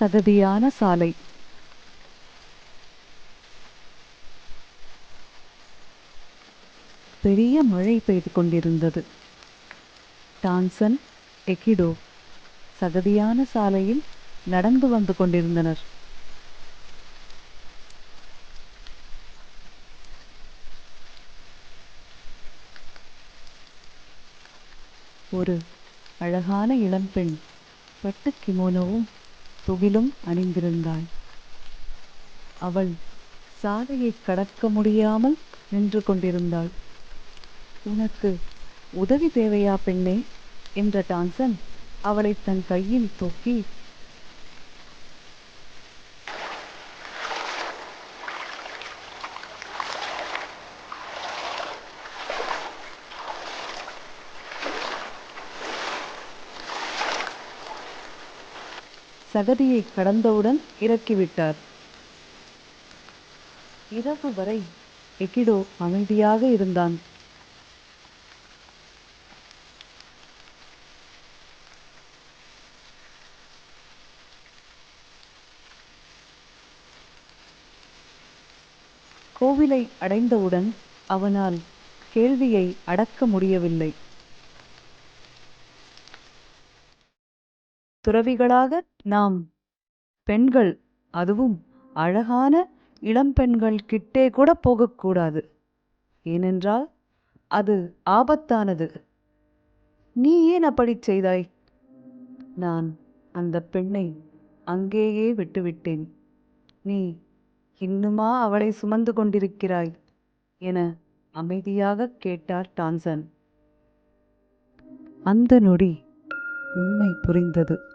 சகதியான சாலை. பெரிய மழை பெய்து கொண்டிருந்தது. டான்சன் எகிடோ சகதியான சாலையில் நடந்து வந்து கொண்டிருந்தனர். ஒரு அழகான இளம்பெண் பட்டு கிமோனோவும் துகிலும் அணிந்திருந்தாள் அவள் சாலையை கடக்க முடியாமல் நின்று கொண்டிருந்தாள். உனக்கு உதவி தேவையா பெண்ணே? என்ற டான்சன் அவளை தன் கையில் தொக்கி சகதியை கடந்தவுடன் இறக்கிவிட்டார். இரவு வரை எகிடோ அமைதியாக இருந்தான். கோவிலை அடைந்தவுடன் அவனால் கேள்வியை அடக்க முடியவில்லை. துறவிகளாக நாம் பெண்கள் அதுவும் அழகான இளம்பெண்கள் கிட்டே கூட போகக்கூடாது. ஏனென்றால் அது ஆபத்தானது. நீ ஏன் அப்படிச் செய்தாய்? நான் அந்த பெண்ணை அங்கேயே விட்டுவிட்டேன். நீ இன்னுமா அவளை சுமந்து கொண்டிருக்கிறாய்? என அமைதியாக கேட்டார் டான்சன். அந்த நொடி உண்மை புரிந்தது.